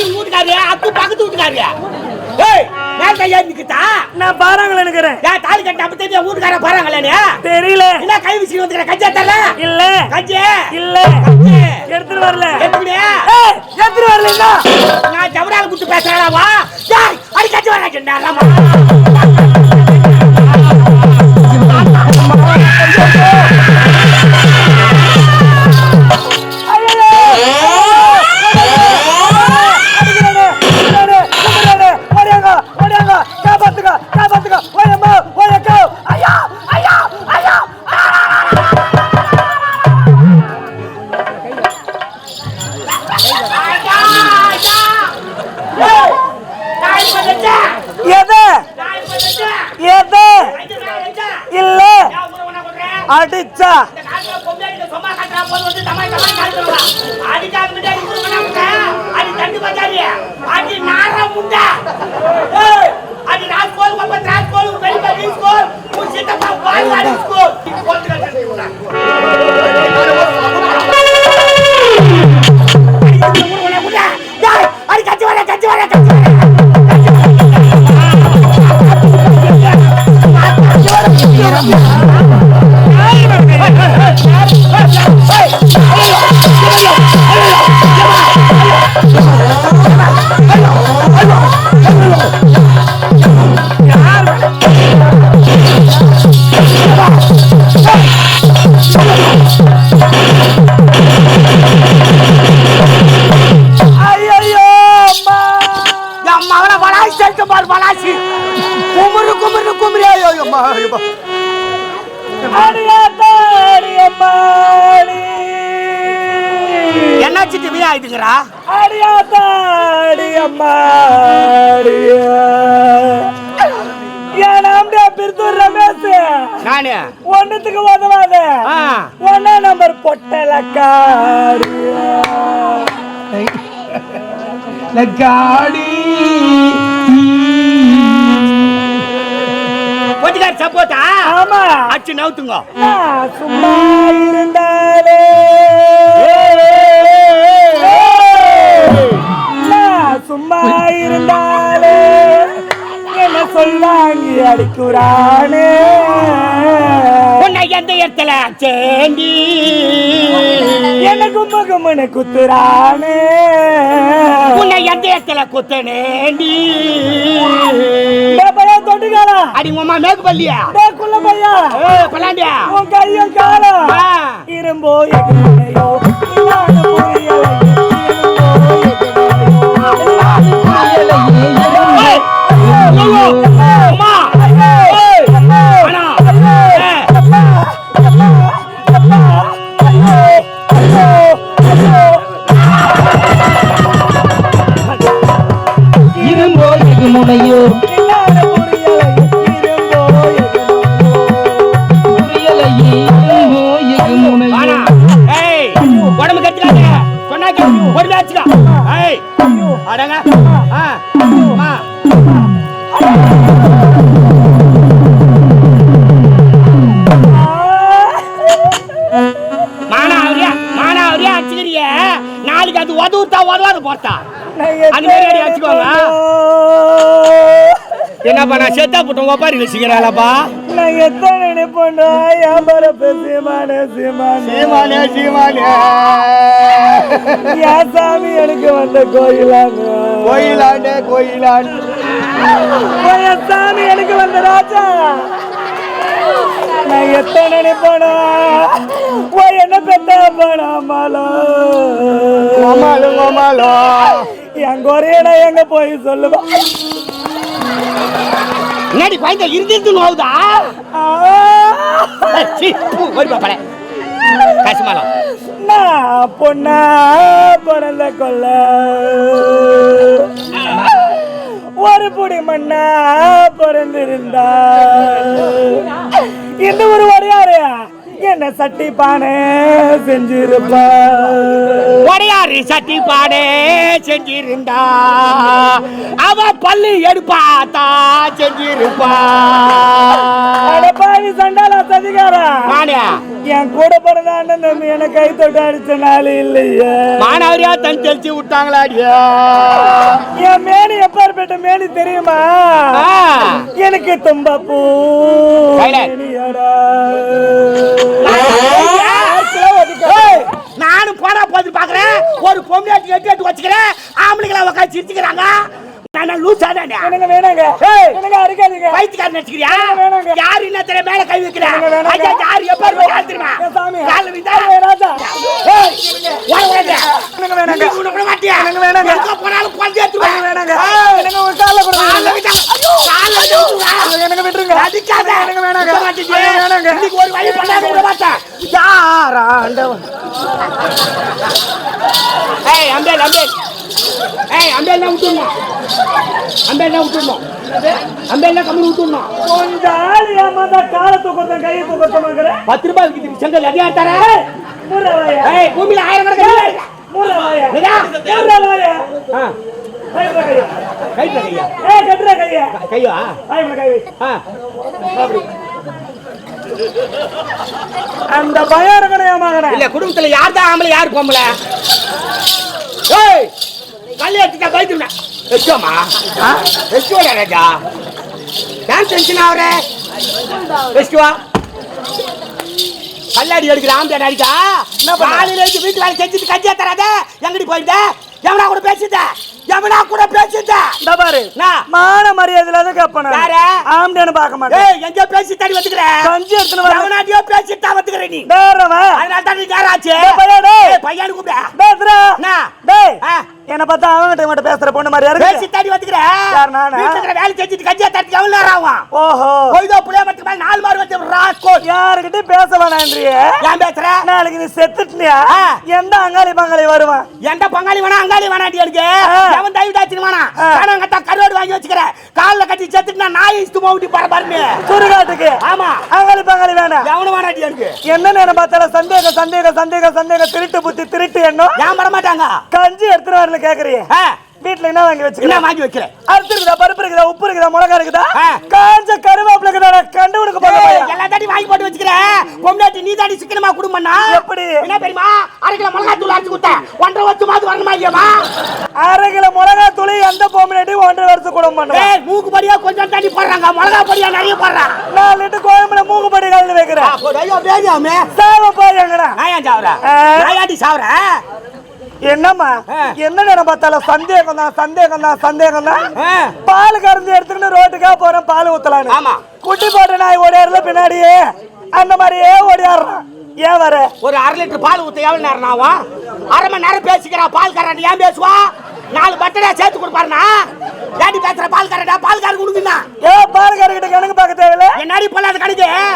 இவங்க வீட்டுக்காரு அத்து பக்கத்து வீட்டுக்காரு ஏய் மேல் கையா நிக்குதா? நான் பாறாங்கள நிக்கிறேன் ஏன் தாலி கட்ட அப்ப தெரிஞ்ச வீட்டுக்கார போறாங்களே தெரியல. என்ன கை விசிறி வந்துக்கிற? கஞ்சா தரல? இல்ல. கஞ்சி? இல்ல. எடுத்துட்டு வரல. எப்படி எடுத்துட்டு வரல? நான் ஜவரால குத்து பேசுறா வா. டேய் அடி கஞ்சி அடிச்சா அடிச்சா மகனை வளாசி செலுத்த பாரு வளாசி. குமுறு குமுறு குமுறு. ஐயோ அம்மா. என்னாச்சு திவ்யா ஆயிடுங்கிறா அடிய. பிரித்தூர் ரமேஷ். நானு? ஒண்ணுத்துக்கு உதவாத. ஒன்னா நம்பர் பொட்டலக்காடி லக்காடி. கொட்டிக்கார சப்போட்டா? ஆமா. அச்சு நவுத்துங்க. சும்மா இருந்தாலே. சும்மா இருந்தாலே. என்ன சொல்லாங்கி அடிக்குறானே. இடத்துல சேண்டி. என்ன கும்ம கும்மனு குத்துறானே. உன்னை எந்த இடத்துல குத்தனேண்டி தொட்டுக்காரா அடி உமா பள்ளியா டேய் குள்ள பையா பல்லாண்டியா உன் கையும் காலம். இரும்போ எகுமலையோ என்னப்பா நான் செத்தா போட்டு உங்க பாரு வச்சுக்கிறாளப்பா நான் எத்தனை நினைப்போண்டா வியாபாரம் சீமானே சீமானே சீமானே சீமானே என் சாமி எனக்கு வந்த கோயிலாங்க. கோயிலாண்டே கோயிலாண்டு. என் சாமி எனக்கு வந்த ராஜா. நான் எத்தனை நினைப்போனா ஓ என்ன பெத்த போனாமாலோ மாமாலும் மாமாலும் என் குறையடா எங்க போய் சொல்லுவா? என்னடி குழந்தை இருந்து நோவுதா? ஓடி பாப்பல கசுமாலம் நான் பொண்ணா பிறந்த கொல்ல ஒரு புடி மண்ணா பிறந்திருந்தா இந்த ஒரு வரையாரு என்ன சட்டி பானை செஞ்சிருப்பா? உடையாரு சட்டி பாடே செஞ்சிருந்தா. அவ பல்லு எடுப்பாத்தா செஞ்சிருப்பா. அடப்பாவி சண்டாலா சதிகாரா? என் கூட பிறந்த அண்ணன் தம்பி என்ன கை தொட்டு அடிச்ச நாள் இல்லையே. மானவரியா தன் தெளிச்சு விட்டாங்களாடியா என் மேனி எப்பேற்பட்ட மேனி தெரியுமா. எனக்கு தும்பப்பூ கையில. மேனியடா. ஏய், போது பாக்குறேன் ஒரு பொம்மையாட்டி எட்டு எட்டு வச்சுக்கிறேன் ஆம்பளைங்களை உட்காந்து சிரிச்சுக்கிறாங்க நான் லூசாதானே எனக்கு வேணாங்க. எனக்கு அறுக்காதீங்க பைத்தியக்காரன் நினைச்சுக்கிறியா வேணாங்க. யாரு என்ன தெரிய மேல கை வைக்கிறா எனக்கு வேணாங்க. ஐயா யாரு எப்ப யாரு தெரியுமா சாமி. கால்ல விந்தா ராஜா ஏய், ஓட ஓடாத. எனக்கு வேணாங்க. விட மாட்டியா? எனக்கு வேணாங்க. எங்க போனாலும் எனக்கு விட்டுருங்க அடிக்காத. எனக்கு வேணாங்க. வேணாங்க. இன்னைக்கு ஒரு வழி பண்ணாத விட மாட்டேன். யாராண்டவன் ஏய், அம்பேல், அம்பேல். ஏய், அம்பேல்னா விட்டுடணும். அம்பேல்னா விட்டுடணும். அம்பேல்னா கம்முனு விட்டுடணும். கொஞ்சம் ஆள் ஏமாந்தா காலை தூக்கத்தான் கையை தூக்கத்தான் மகரே பத்து ரூபாய் விக்குது. செங்கல் அதிகா தர. மூரவாயா ஏய், பூமியில ஆயிரம் கணக்கு இல்ல. மூரவாயா நிதா. மூரவாயா ஆ, கையில கையா கைத்துல கையா. அந்த பயம் இருக்கணும் இல்ல குடும்பத்துல யார் தான் ஆம்பளை யார் பொம்பளை? எடுத்துட்டா பைத்துனா வெச்சோமா வெச்சுவாடா ராஜா? ஏன் டென்ஷன் ஆகுற வெச்சுவா கல்லாடி எடுக்கிற ஆம்பளை அடிக்கா? காலையில வீட்டு வேலை செஞ்சுட்டு கஞ்சியா தராத? எங்கடி போயிருந்த? எவனா கூட பேசிட்ட? எவனா கூட பேசிட்ட? இந்த பாரு. நான் மான மரியாதையில தான் கேப்பேன். யாரு? ஆம்டேன்னு பார்க்க மாட்டேன். ஏய் எங்கேயோ பேசி தடி வந்துக்கிற. கஞ்சி எடுத்துன்னு வர. எவனாட்டியோ பேசிட்டு தான் வந்துக்கிற நீ. டேரவன் அதனால தான் நீ நேரம் ஆச்சு டேய். பையனு கூப்பிட. பேசுறா என்ன? டேய். என்ன பார்த்தா அவன்கிட்ட மட்டும் பேசுற பொண்ணு மாதிரியா பேசி இருக்கு தாடி வந்துக்கிற. யார் நானா? வீட்டுல வேலை செஞ்சுட்டு கஞ்சியா தட்டி எவ்வளவு நேரம் ஆகும்? ஓஹோ. கொய்தோ புளிய மட்டும் நாலு யாருக்கிட்ட பேச வேணான்றிய ஏன் பேசுற? நாளைக்கு நீ செத்துட்டியா ஆ. எந்த அங்காளி பங்காளி வருவான் எந்த பங்காளி வேணா அங்காளி வேணாட்டி. எவன் தயவு தாச்சின்னு வேணா. கட்டா கருவாடு வாங்கி வச்சுக்கிற. கால்ல கட்டி செத்துட்டு நான் நாய் இஸ்து மவுட்டி பாரு பாருன்னு சுடுகாட்டுக்கு. ஆமா. அங்காளி பங்காளி வேணாம் எவனு வேணாட்டி எனக்கு என்ன நேரம் பார்த்தாலும் சந்தேகம் சந்தேகம் சந்தேகம் சந்தேகம் திருட்டு புத்தி திருட்டு எண்ணம். ஏன் பட மாட்டாங்க? கஞ்சி எடுத்துட்டு வரல கேக்குறிய வீட்டுல என்ன வாங்கி என்ன வச்சுக்கிறேன் வாங்கி வைக்கிறேன் அரிசி இருக்குதா பருப்பு இருக்குதா உப்பு இருக்குதா மிளகா இருக்குதா. காஞ்ச கருவேப்பிலை இருக்குதா கண்டு கொடுக்க வாங்கி போட்டு வச்சுக்கிறேன் பொம்னாட்டி நீ தாடி சிக்கனமா குடும்பம்னா? எப்படி? என்ன தெரியுமா? அரை கிலோ மிளகா தூள் அரைச்சு கொடுத்தேன். ஒன்றரை வருஷம் மாது வரணுமா இல்லையாமா அரை கிலோ மிளகா தூளி எந்த பொம்மனாட்டி ஒன்றரை வருஷம் குடும்பம் மூக்கு படியா கொஞ்சம் தாண்டி போடுறாங்க. மிளகா படியா நிறைய போடுறான் நாலு லிட்டர் கோயம்புல மூக்குப்படி கலந்து வைக்கிறேன். ஐயோ பேஜாமே சாவ போய் எங்கடா? நான் ஏன் சாவுற. ஆ. நான் ஏன்டி சாவுற. என்னம்மா. என்ன நேரம் பார்த்தாலும் சந்தேகம் தான் சந்தேகம் தான் சந்தேகம் தான். பால் கறந்து எடுத்துக்கிட்டு ரோட்டுக்கா போறேன் பால் ஊத்தலான்னு. குட்டி போட்ட நாய் ஓடியாருல பின்னாடியே. அந்த மாதிரியே ஓடியாடுறான் ஏன் வர? ஒரு அரை லிட்டர் பால் ஊத்த எவ்வளவு நேரம் ஆகும்? அரை மணி நேரம் பேசிக்கிறா பால் கரண்ட் ஏன் பேசுவா? நாலு பட்டடா சேர்த்து கொடுப்பாருனா ஏன்டி பேசுற பால் கரண்டா பால் காரன் கொடுக்குண்ணா ஏ பால் கறக்கிட்ட கணக்கு.